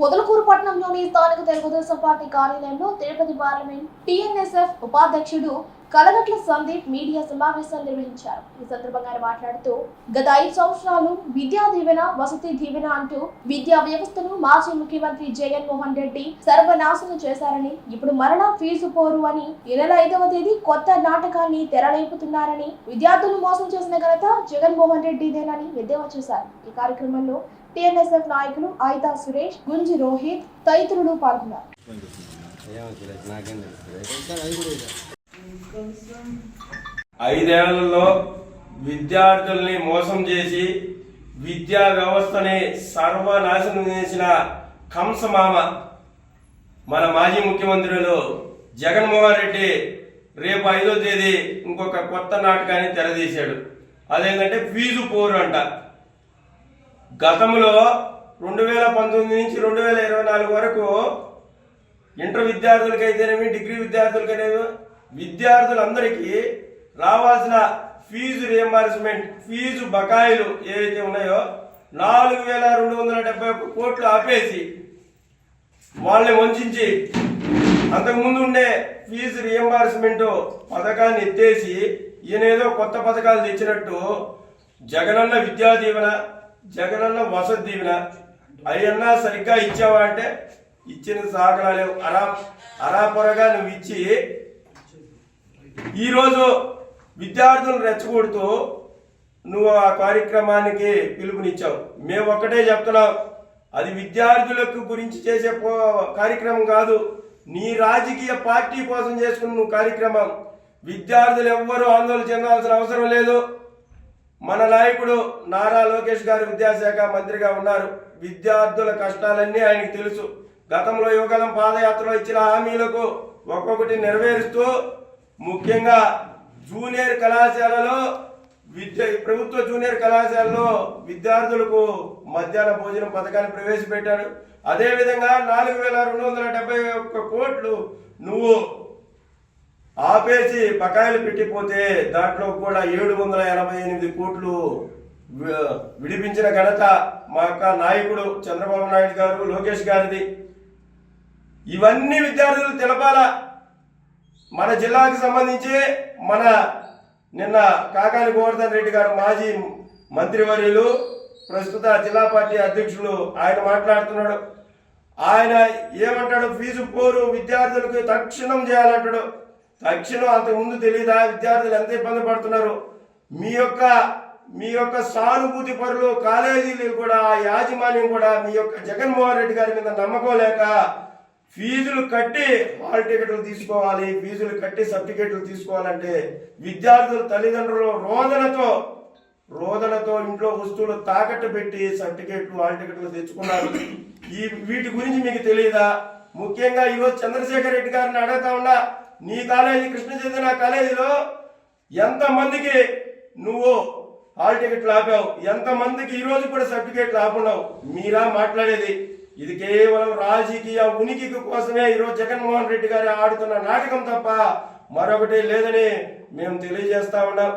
పొదలకూరు పట్టణంలోని స్థానిక తెలుగుదేశం పార్టీ కార్యాలయంలో తిరుపతి పార్లమెంట్ టీఎన్ఎస్ఎఫ్ ఉపాధ్యక్షుడు కలగట్ల సందీప్ మీడియా సమావేశం నిర్వహించారు. ఈ సందర్భంగా ఆయన మాట్లాడుతూ గత ఐదు సంవత్సరాలు విద్యా దీవెన వసతి దీవెన అంటూ విద్యా వ్యవస్థను మాజీ ముఖ్యమంత్రి జగన్మోహన్ రెడ్డి సర్వనాశనం చేశారని ఇప్పుడు మరణ ఫీజు పోరు అని ఈ నెల ఐదవ తేదీ కొత్త నాటకాన్ని తెరలేపుతున్నారని విద్యార్థులు మోసం చేసిన ఘనత జగన్మోహన్ రెడ్డిదేనని ఎద్దేవా చేశారు. ఈ కార్యక్రమంలో టీఎన్ఎస్ఎఫ్ నాయకులు ఆయితా సురేష్ గుంజి రోహిత్ తదితరులు పాల్గొన్నారు. ఐదేళ్ళలో విద్యార్థుల్ని మోసం చేసి విద్యా వ్యవస్థని సర్వనాశనం చేసిన కంసమామ మన మాజీ ముఖ్యమంత్రులు జగన్మోహన్ రెడ్డి రేపు ఐదో తేదీ ఇంకొక కొత్త నాటకాన్ని తెరదీశాడు. అదేంటంటే ఫీజు పోరు అంట. గతంలో రెండు వేల పంతొమ్మిది నుంచి రెండు వేల ఇరవై నాలుగు వరకు ఇంటర్ విద్యార్థులకైతేనేమి డిగ్రీ విద్యార్థులకైనా విద్యార్థులందరికీ రావాల్సిన ఫీజు రియంబర్స్మెంట్ ఫీజు బకాయిలు ఏవైతే ఉన్నాయో నాలుగు వేల రెండు వందల డెబ్బై ఒక్క కోట్లు ఆపేసి వాళ్ళని వంచి అంతకుముందు ఉండే ఫీజు రియంబర్స్మెంట్ పథకాన్ని ఎత్తేసి ఈయనేదో కొత్త పథకాలు తెచ్చినట్టు జగనన్న విద్యా దీవెన జగనన్న వసతి దీవెన. అయ్యన్నా సరిగ్గా ఇచ్చావా అంటే ఇచ్చిన సాగరాలు అరా అరాపొరగా నువ్వు ఇచ్చి ఈరోజు విద్యార్థులను రెచ్చగొడుతూ నువ్వు ఆ కార్యక్రమానికి పిలుపునిచ్చావు. మేము ఒక్కటే చెప్తున్నాం. అది విద్యార్థులకు గురించి చేసే పో- కార్యక్రమం కాదు. నీ రాజకీయ పార్టీ కోసం చేసుకున్న నువ్వు కార్యక్రమం. విద్యార్థులు ఎవ్వరూ ఆందోళన చెందాల్సిన అవసరం లేదు. మన నాయకుడు నారా లోకేష్ గారు విద్యాశాఖ మంత్రిగా ఉన్నారు. విద్యార్థుల కష్టాలన్నీ ఆయనకు తెలుసు. గతంలో యువగలం పాదయాత్రలో ఇచ్చిన హామీలకు ఒక్కొక్కటి నెరవేరుస్తూ ముఖ్యంగా జూనియర్ కళాశాలలో విద్య ప్రభుత్వ జూనియర్ కళాశాలలో విద్యార్థులకు మధ్యాహ్న భోజనం పథకాన్ని ప్రవేశపెట్టాడు. అదేవిధంగా నాలుగు వేల రెండు వందల డెబ్బై ఒక్క కోట్లు నువ్వు ఆపేసి బకాయిలు పెట్టిపోతే దాంట్లో కూడా ఏడు వందల ఎనభై ఎనిమిది కోట్లు విడిపించిన ఘనత మా యొక్క నాయకుడు చంద్రబాబు నాయుడు గారు లోకేష్ గారిది. ఇవన్నీ విద్యార్థులు తెలపాల. మన జిల్లాకు సంబంధించి మన నిన్న కాకాని గోవర్ధన్ రెడ్డి గారు మాజీ మంత్రివర్యులు ప్రస్తుత జిల్లా పార్టీ అధ్యక్షులు ఆయన మాట్లాడుతున్నాడు. ఆయన ఏమంటాడు? ఫీజు పోరు విద్యార్థులకు తక్షణం చేయాలంటాడు. తక్షణం అంతకు ముందు తెలియదా? విద్యార్థులు ఎంత ఇబ్బంది పడుతున్నారు? మీ యొక్క మీ యొక్క సానుభూతి పరులు కాలేజీలు కూడా ఆ యాజమాన్యం కూడా మీ యొక్క జగన్మోహన్ రెడ్డి గారి మీద నమ్మకం లేక ఫీజులు కట్టి హాల్ టికెట్లు తీసుకోవాలి ఫీజులు కట్టి సర్టిఫికెట్లు తీసుకోవాలంటే విద్యార్థుల తల్లిదండ్రులు రోదనతో రోదనతో ఇంట్లో వస్తువులు తాకట్టు పెట్టి సర్టిఫికెట్లు హాల్ టికెట్లు తెచ్చుకున్నారు. ఈ వీటి గురించి మీకు తెలియదా? ముఖ్యంగా ఈరోజు చంద్రశేఖర్ రెడ్డి గారిని అడుగుతా ఉన్నా నీ కాలేజీ కృష్ణ చైతన్య కాలేజీలో ఎంత మందికి నువ్వు హాల్ టికెట్లు ఆపావు? ఎంత మందికి ఈ రోజు కూడా సర్టిఫికేట్లు ఆపున్నావు? మీరా మాట్లాడేది. ఇది కేవలం రాజకీయ ఉనికి కోసమే ఈరోజు జగన్మోహన్ రెడ్డి గారు ఆడుతున్న నాటకం తప్ప మరొకటి లేదని మేము తెలియజేస్తా ఉన్నాం.